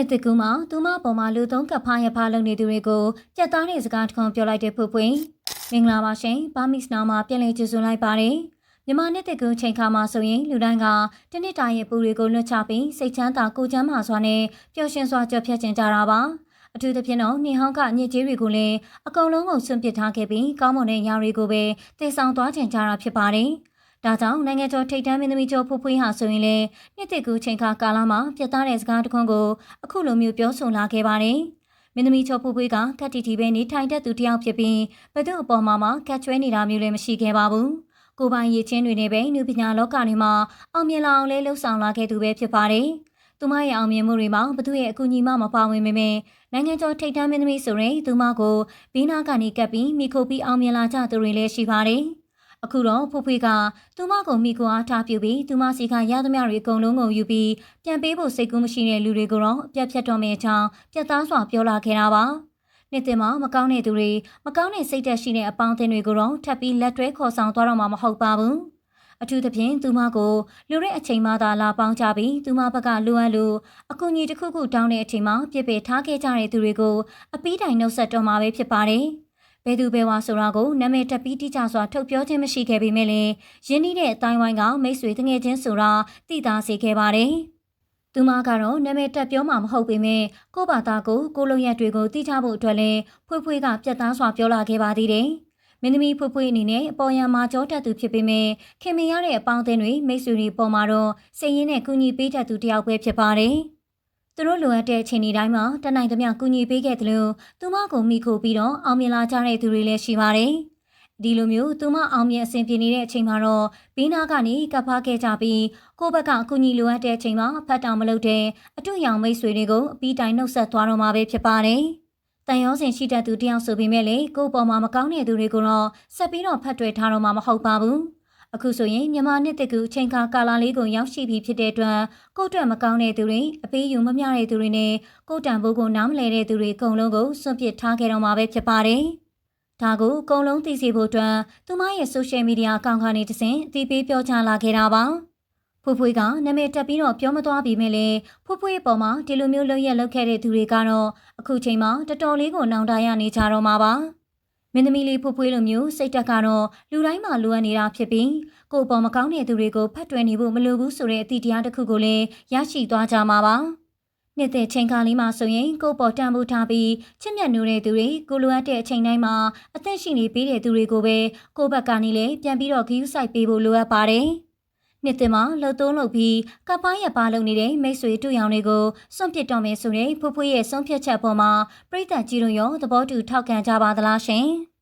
နှစ်တကူမှာသူမပေါ်မှာလူသုံးကပ်ဖားရဖားလုပ်နေသူတွေကိုကြက်သားတဲ့စကားတစ်ခုပြောလိုက်တဲ့ဖွဖွမင်္ဂလာပါရှင်ဘာမစ်နာမှာပြန်လည်ကြိုဆိုလိုက်ပါတယ်မြန်မာနှစ်တကူချိန်ခါမှာဆိုရင်လူတိုင်းကတနစ်တာရဲ့ပူတွေကိုလွတ်ချပြီးစိတ်ချမ်းသာကိုယ်ချမ်းသာစွာနဲ့ပျော်ရွှင်စွာကြော်ဖြတ်ကျင်ကြတာပါအထူးသဖြင့်တော့နေဟောင်းကညစ်ကြေးတွေကိုလည်းအကုန်လုံးကိုဆွန့်ပစ်ထားခဲ့ပြီးကောင်းမွန်တဲ့ຢာတွေကိုပဲတည်ဆောင်သွားချင်ကြတာဖြစ်ပါတယ်။ ဒါကြောင့်နိုင်ငံကျော်ထိပ်တန်းမင်းသမီးကျော်ဖူးဖွေးဟာဆိုရင်လေနှစ်တစ်ကူချိန်ခါကာလမှာပြတ်သားတဲ့စကားတစ်ခွန်းကိုအခုလိုမျိုးပြောဆိုလာခဲ့ပါတယ်။မင်းသမီးကျော်ဖူးဖွေးကကတ်တီတီပဲနေထိုင်တတ်သူတစ်ယောက်ဖြစ်ပြီးဘသူ့အပေါ်မှာမှကတ်ချွဲနေတာမျိုးလည်းမရှိခဲ့ပါဘူး။ကိုပိုင်ရည်ချင်းတွေနဲ့ပဲနုပညာလောကတွေမှာအောင်မြင်လာအောင်လဲလှုပ်ဆောင်လာခဲ့သူပဲဖြစ်ပါတယ်။သူမရဲ့အောင်မြင်မှုတွေမှာဘသူရဲ့အကူအညီမှမပါဝင်ပေမဲ့နိုင်ငံကျော်ထိပ်တန်းမင်းသမီးဆိုရင်သူမကိုဘီနာကနေကပ်ပြီးမိခိုပြီးအောင်မြင်လာကြသူတွေလည်းရှိပါတယ်။ အခုတော့ဖူဖွေးကသူမကိုမိကိုအားထားပြုပြီးသူမစီကရသမျှတွေအကုန်လုံးကိုယူပြီးပြန်ပေးဖို့စိတ်ကူးမရှိတဲ့လူတွေကိုတော့အပြတ်ဖြတ်တော်မယ့်အကြောင်းပြတ်သားစွာပြောလာခဲ့တာပါ။နေ့တင်မှာမကောင်းတဲ့သူတွေမကောင်းတဲ့စိတ်သက်ရှိတဲ့အပေါင်းအသင်းတွေကိုတော့ထပ်ပြီးလက်တွဲခေါ်ဆောင်သွားတော့မှာမဟုတ်ပါဘူး။အထူးသဖြင့်သူမကိုလူတဲ့အချိန်မှသာလာပေါင်းကြပြီးသူမဘက်ကလိုအပ်လို့အကူအညီတစ်ခုခုတောင်းတဲ့အချိန်မှာပြစ်ပယ်ထားခဲ့ကြတဲ့သူတွေကိုအပီးတိုင်နှုတ်ဆက်တော်မှာပဲဖြစ်ပါတယ်။ ဘယ်သူဘယ်ဝါဆိုတာကိုနာမည်တက်ပြီးတိကျစွာထုတ်ပြောခြင်းမရှိခဲ့ပေမဲ့လည်းယင်းနှီးတဲ့အတိုင်းဝိုင်းကမိတ်ဆွေတငယ်ချင်းဆိုတာသိသာစေခဲ့ပါတယ်။သူမကတော့နာမည်တက်ပြောမှမဟုတ်ပေမဲ့ကိုယ့်ဘာသာကိုကိုလုံရက်တွေကိုသိထားဖို့အတွက်လဲဖွေးဖွေးကပြတ်သားစွာပြောလာခဲ့ပါသေးတယ်။မင်းသမီးဖွဖွအနေနဲ့အပေါ်ရန်မှာကြောတက်သူဖြစ်ပေမဲ့ခင်မင်ရတဲ့အပေါင်းအသင်းတွေမိတ်ဆွေတွေပေါ်မှာတော့စိတ်ရင်းနဲ့ကူညီပေးတတ်သူတယောက်ပဲဖြစ်ပါတယ်။ သူတို့လိုအပ်တဲ့အချိန်တိုင်းမှာတနိုင်သမျှကူညီပေးခဲ့တယ်လို့သူမကိုမိခိုပြီးတော့အောင်မြင်လာကြတဲ့သူတွေလည်းရှိပါတယ်။ဒီလိုမျိုးသူမအောင်မြင်အဆင်ပြေနေတဲ့အချိန်မှာတော့ဘီနာကနေကပ်ဖားခဲ့ကြပြီးကိုယ့်ဘက်ကအကူအညီလိုအပ်တဲ့အချိန်မှာဖတ်တောင်မလုပ်တဲ့အတူရောင်မိတ်ဆွေတွေကိုအပီးတိုင်နှုတ်ဆက်သွားတော့မှာပဲဖြစ်ပါတယ်။တန်ရောစင်ရှိတတ်သူတယောက်ဆိုပေမဲ့လေကို့ပေါ်မှာမကောင်းတဲ့သူတွေကိုတော့ဆက်ပြီးတော့ဖတ်တွေ့ထားတော့မှာမဟုတ်ပါဘူး အခုဆိုရင်မြန်မာနှစ်တကူအချိန်ခါကာလာလေးကိုရောက်ရှိပြီဖြစ်တဲ့အတွက်ကို့အတွက်မကောင်းတဲ့သူတွေအပေးယူမမျှတဲ့သူတွေနဲ့ကို့တန်ဖိုးကိုနားမလဲတဲ့သူတွေအကုန်လုံးကိုစွန့်ပစ်ထားခဲ့တော့မှာပဲဖြစ်ပါတယ်ဒါကိုအကုန်လုံးသိစေဖို့အတွက်သူမရဲ့ social media အကောင့်ကနေတဆင့်အသိပေးပြောကြားလာခဲ့တာပါ။ဖွဖွေးကနာမည်တက်ပြီးတော့ပြောမသွားပြီမဲ့လေဖွဖွေးအပေါ်မှာဒီလိုမျိုးလုပ်ရက်လုပ်ခဲ့တဲ့သူတွေကတော့အခုချိန်မှာတော်တော်လေးကိုနောင်တရနေကြတော့မှာပါ မင်းသမီးလေးဖွဖွေးလိုမျိုးစိတ်တက်ကတော့လူတိုင်းမှာလိုအပ်နေတာဖြစ်ပြီးကိုယ်ပေါ်မကောင်းတဲ့သူတွေကိုဖတ်တွယ်နေဖို့မလိုဘူးဆိုတဲ့အသည့်တရားတစ်ခုကိုလည်းရရှိသွားကြမှာပါနှစ်သက်ချိန်ခါလေးမှာဆိုရင်ကိုပေါ်တန်ဖိုးထားပြီးချစ်မြတ်နိုးတဲ့သူတွေကိုလိုအပ်တဲ့အချိန်တိုင်းမှာအသက်ရှင်နေပေးတဲ့သူတွေကိုပဲကိုယ့်ဘက်ကနေလည်းပြန်ပြီးတော့ဂရုစိုက်ပေးဖို့လိုအပ်ပါတယ်။ နှစ်တင်မှာလှုပ်သုံးလှုပ်ပြီးကပ်ပိုင်းရပါလုံနေတဲ့မိတ်ဆွေတူရောင်တွေကိုစွန့်ပစ်တော့မယ်ဆိုတဲ့ဖွဖွရဲ့ဆုံးဖြတ်ချက်ပေါ်မှာပြည်သက်ကြီးတို့ရောသဘောတူထောက်ခံကြပါသလားရှင်။